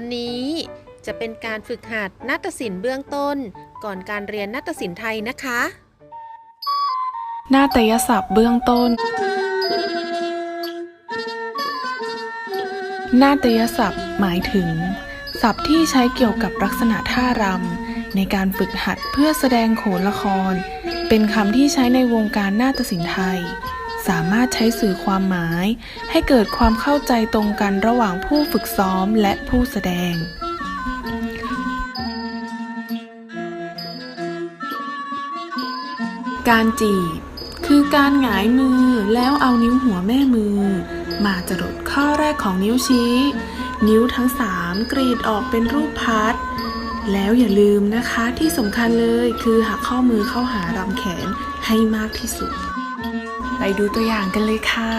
วันนี้จะเป็นการฝึกหัดนาฏศิลป์เบื้องต้น ก่อนการเรียนนาฏศิลป์ไทยนะคะ นาฏยศัพท์เบื้องต้น นาฏยศัพท์หมายถึง ศัพท์ที่ใช้เกี่ยวกับลักษณะท่ารำในการฝึกหัดเพื่อแสดงโขนละคร เป็นคำที่ใช้ในวงการนาฏศิลป์ไทย สามารถใช้สื่อความหมาย ให้เกิดความเข้าใจตรงกันระหว่างผู้ฝึกซ้อมและผู้แสดงการจีบ คือการหงายมือแล้วเอานิ้วหัวแม่มือ มาจรดข้อแรกของนิ้วชี้ นิ้วทั้งสามกรีดออกเป็นรูปพัด แล้วอย่าลืมนะคะที่สำคัญเลยคือหักข้อมือเข้าหาลำแขนให้มากที่สุด ไปดูตัวอย่างกันเลยค่ะ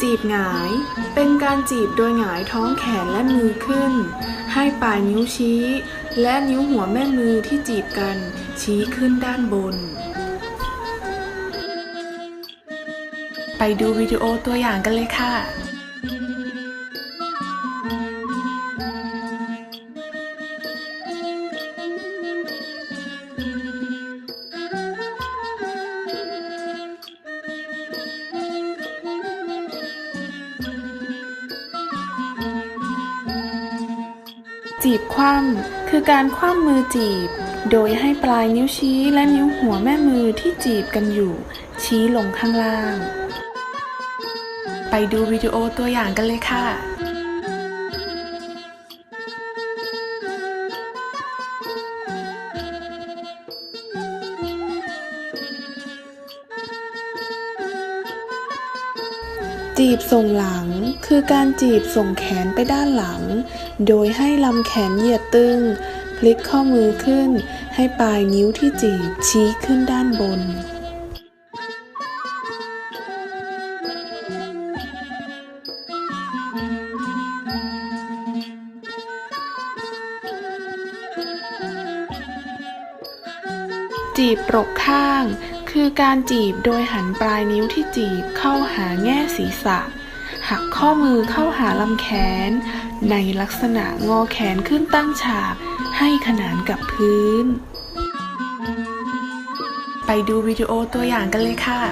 จีบหงาย เป็นการจีบโดยหงายท้องแขนและมือขึ้น ให้ปลายนิ้วชี้ และนิ้วหัวแม่มือที่จีบกัน ชี้ขึ้นด้านบน ไปดูวิดีโอตัวอย่างกันเลยค่ะ จีบคว่ำคือการคว่ำมือจีบ โดยให้ปลายนิ้วชี้และนิ้วหัวแม่มือที่จีบกันอยู่ ชี้ลงข้างล่าง ไปดูวิดีโอตัวอย่างกันเลยค่ะ จีบส่งหลัง คือการจีบส่งแขนไปด้านหลัง โดยให้ลำแขนเหยียดตึง พลิกข้อมือขึ้น ให้ปลายนิ้วที่จีบชี้ขึ้นด้านบน จีบปรกข้าง คือการจีบโดยหันปลายนิ้วที่จีบเข้าหาแง่ศีรษะ หักข้อมือเข้าหาลำแขน ในลักษณะงอแขนขึ้นตั้งฉาก ให้ขนานกับพื้น ไปดูวิดีโอตัวอย่างกันเลยค่ะ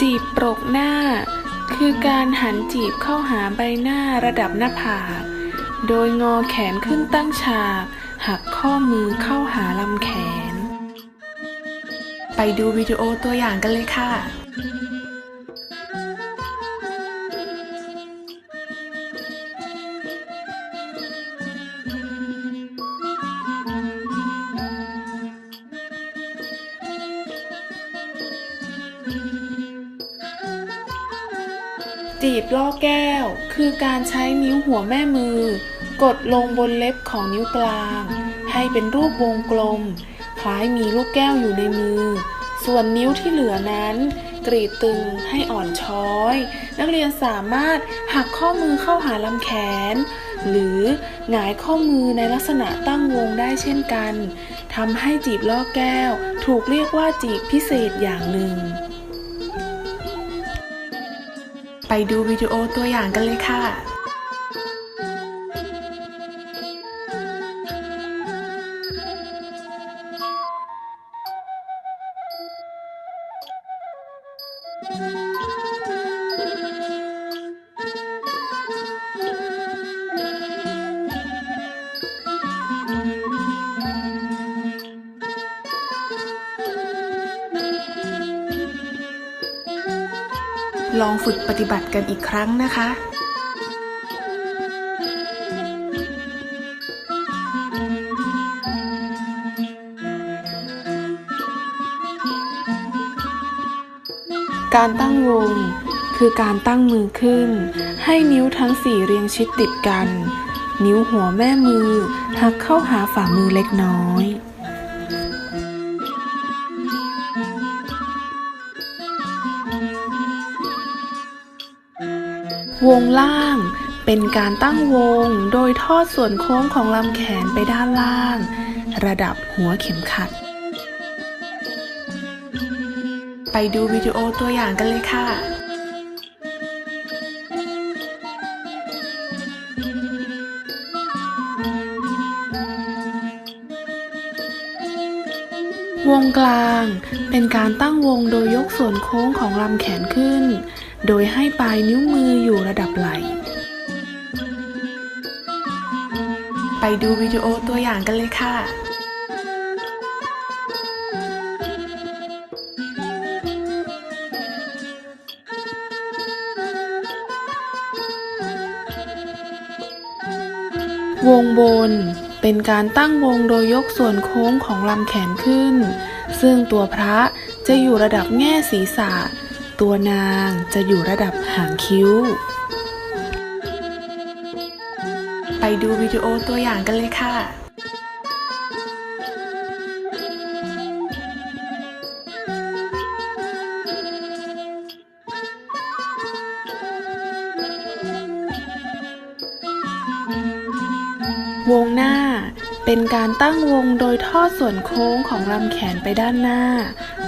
จีบปรกหน้า คือการหันจีบเข้าหาใบหน้าระดับหน้าผาก โดยงอแขนขึ้นตั้งฉาก หักข้อมือเข้าหาลำแขน ไปดูวิดีโอตัวอย่างกันเลยค่ะ จีบล่อแก้ว คือการใช้นิ้วหัวแม่มือ กดลงบนเล็บของนิ้วกลาง ให้เป็นรูปวงกลม คล้ายมีลูกแก้วอยู่ในมือ ส่วนนิ้วที่เหลือนั้น กรีดตึงให้อ่อนช้อย นักเรียนสามารถหักข้อมือเข้าหาลำแขน หรือหงายข้อมือในลักษณะตั้งวงได้เช่นกันทำให้จีบล่อแก้ว ถูกเรียกว่าจีบพิเศษอย่างหนึ่ง ดูวิดีโอตัวอย่างกันเลยค่ะ ลองฝึกปฏิบัติกันอีกครั้งนะคะการตั้งวง คือการตั้งมือขึ้น ให้นิ้วทั้งสี่เรียงชิดติดกัน นิ้วหัวแม่มือหักเข้าหาฝ่ามือเล็กน้อย วงล่าง เป็นการตั้งวงโดยทอดส่วนโค้งของลำแขนไปด้านล่าง ระดับหัวเข็มขัด ไปดูวิดีโอตัวอย่างกันเลยค่ะวงกลางเป็นการตั้งวงโดยยกส่วนโค้งของลำแขนขึ้น โดยให้ปลายนิ้วมืออยู่ระดับไหล่ ไปดูวิดีโอตัวอย่างกันเลยค่ะวงบน เป็นการตั้งวงโดยยกส่วนโค้งของลำแขนขึ้น ซึ่งตัวพระจะอยู่ระดับแง่ศีรษะ ตัวนางจะอยู่ระดับหางคิ้ว ไปดูวิดีโอตัวอย่างกันเลยค่ะวงหน้า เป็นการตั้งวงโดยทอดส่วนโค้งของลำแขนไปด้านหน้า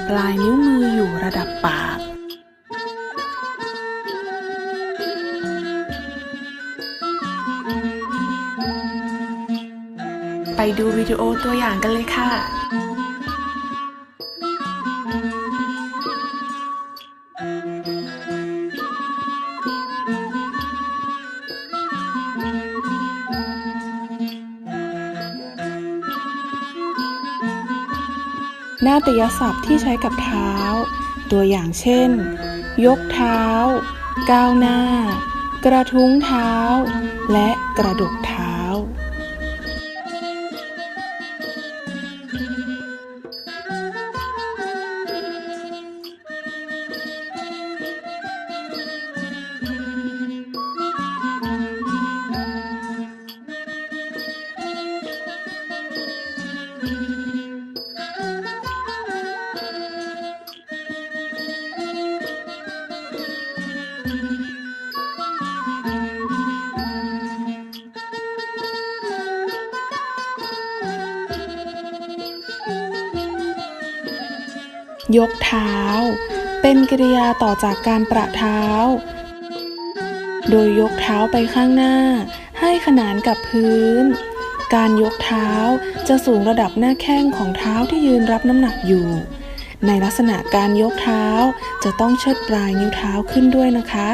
ปลายนิ้วมืออยู่ระดับปาก ดูวิดีโอตัวอย่างกันเลยค่ะ นาฏยศัพท์ที่ใช้กับเท้า ตัวอย่างเช่น ยกเท้า ก้าวหน้า กระทุ้งเท้า และกระดกเท้า ยกเท้า เป็นกริยาต่อจากการประเท้า โดยยกเท้าไปข้างหน้า ให้ขนานกับพื้น การยกเท้าจะสูงระดับหน้าแข้งของเท้าที่ยืนรับน้ำหนักอยู่ ในลักษณะการยกเท้าจะต้องเชิดปลายนิ้วเท้าขึ้นด้วยนะคะ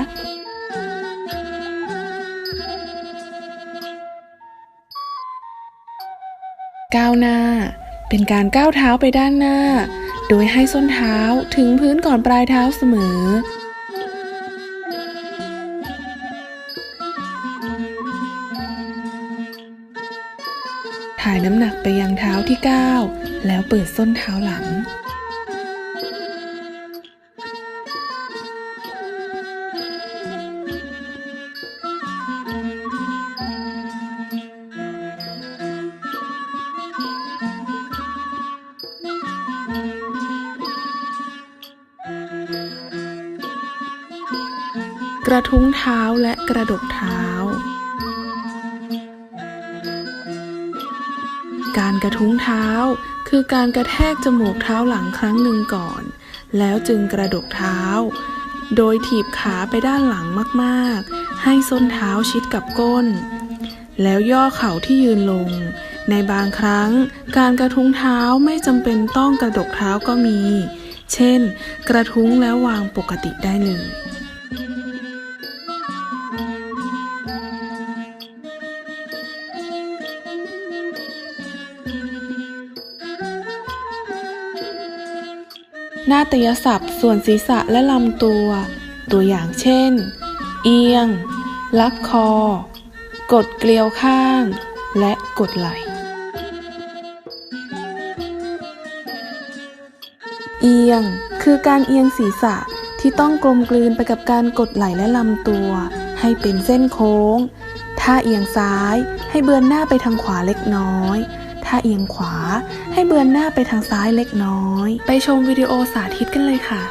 ก้าวหน้า เป็นการก้าวเท้าไปด้านหน้า โดยให้ส้นเท้าถึงพื้นก่อนปลายเท้าเสมอ ถ่ายน้ำหนักไปยังเท้าที่ก้าแล้วเปิดส้นเท้าหลัง กระทุ้งเท้าและกระดกเท้า การกระทุ้งเท้าคือการกระแทกจมูกเท้าหลังครั้งหนึ่งก่อน แล้วจึงกระดกเท้า โดยถีบขาไปด้านหลังมากๆ ให้ส้นเท้าชิดกับก้น แล้วย่อเข่าที่ยืนลง ในบางครั้ง การกระทุ้งเท้าไม่จำเป็นต้องกระดกเท้าก็มี เช่น กระทุ้งแล้ววางปกติได้เลย นาฏยศัพท์ ส่วนศีรษะและลำตัว ตัวอย่างเช่น เอียง ลักคอ กดเกลียวข้าง และกดไหล เอียง คือการเอียงศีรษะที่ต้องกลมกลืนไปกับการกดไหลและลำตัว ให้เป็นเส้นโค้ง ถ้าเอียงซ้ายให้เบือนหน้าไปทางขวาเล็กน้อย ถ้าเอียงขวา ให้เบือนหน้าไปทางซ้ายเล็กน้อย ไปชมวิดีโอสาธิตกันเลยค่ะ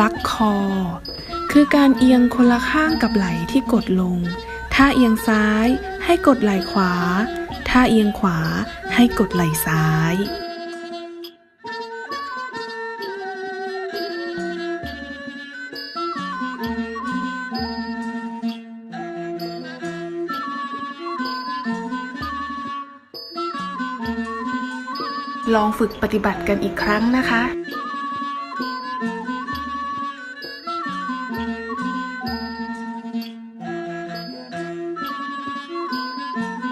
ลักคอ คือการเอียงคนละข้างกับไหล่ที่กดลง ถ้าเอียงซ้ายให้กดไหล่ขวา ถ้าเอียงขวา ให้กดไหล่ซ้าย ลองฝึกปฏิบัติกันอีกครั้งนะคะ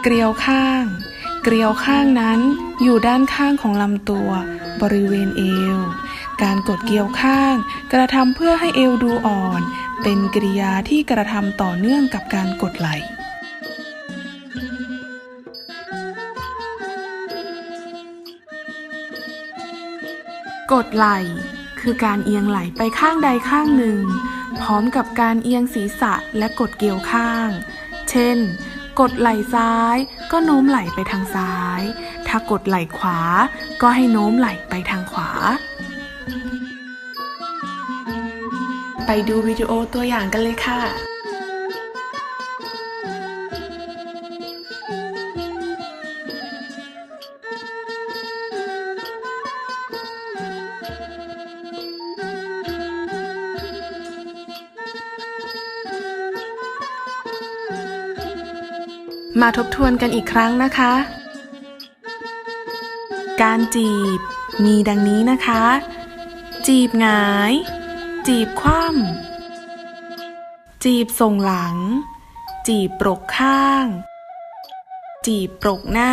เกลียวข้าง เกลียวข้างนั้นอยู่ด้านข้างของลำตัว บริเวณเอว การกดเกลียวข้าง กระทำเพื่อให้เอวดูอ่อน เป็นกริยาที่กระทำต่อเนื่องกับการกดไหล่กดไหล่คือการเอียงไหล่ไปข้างใดข้างหนึ่ง พร้อมกับการเอียงศีรษะและกดเกี่ยวข้าง เช่น กดไหล่ซ้าย ก็โน้มไหลไปทางซ้าย ถ้ากดไหลขวา ก็ให้โน้มไหลไปทางขวา ไปดูวิดีโอตัวอย่างกันเลยค่ะ มาทบทวนกันอีกครั้งนะคะ การจีบ มีดังนี้นะคะ จีบหงาย จีบคว่ำจีบส่งหลัง จีบปรกข้าง จีบปรกหน้า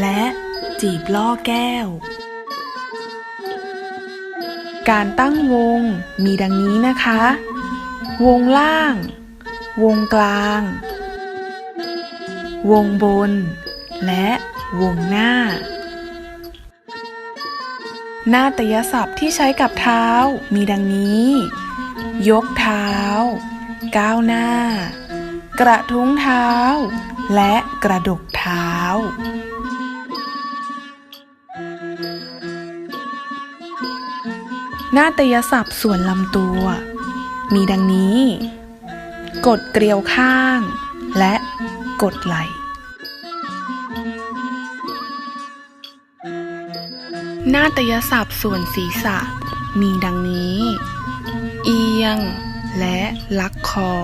และจีบล่อแก้ว การตั้งวง มีดังนี้นะคะ วงล่าง วงกลาง วงบน และวงหน้า หน้าตยศัพท์ที่ใช้กับเท้ามีดังนี้ ยกเท้า ก้าวหน้า กระทุ้งเท้า และกระดกเท้าหน้าตยศัพท์ส่วนลำตัว มีดังนี้ กดเกลียวข้าง และ กดไหล หน้าตยศัพท์ส่วนศีรษะ มีดังนี้ เอียง และลักคอ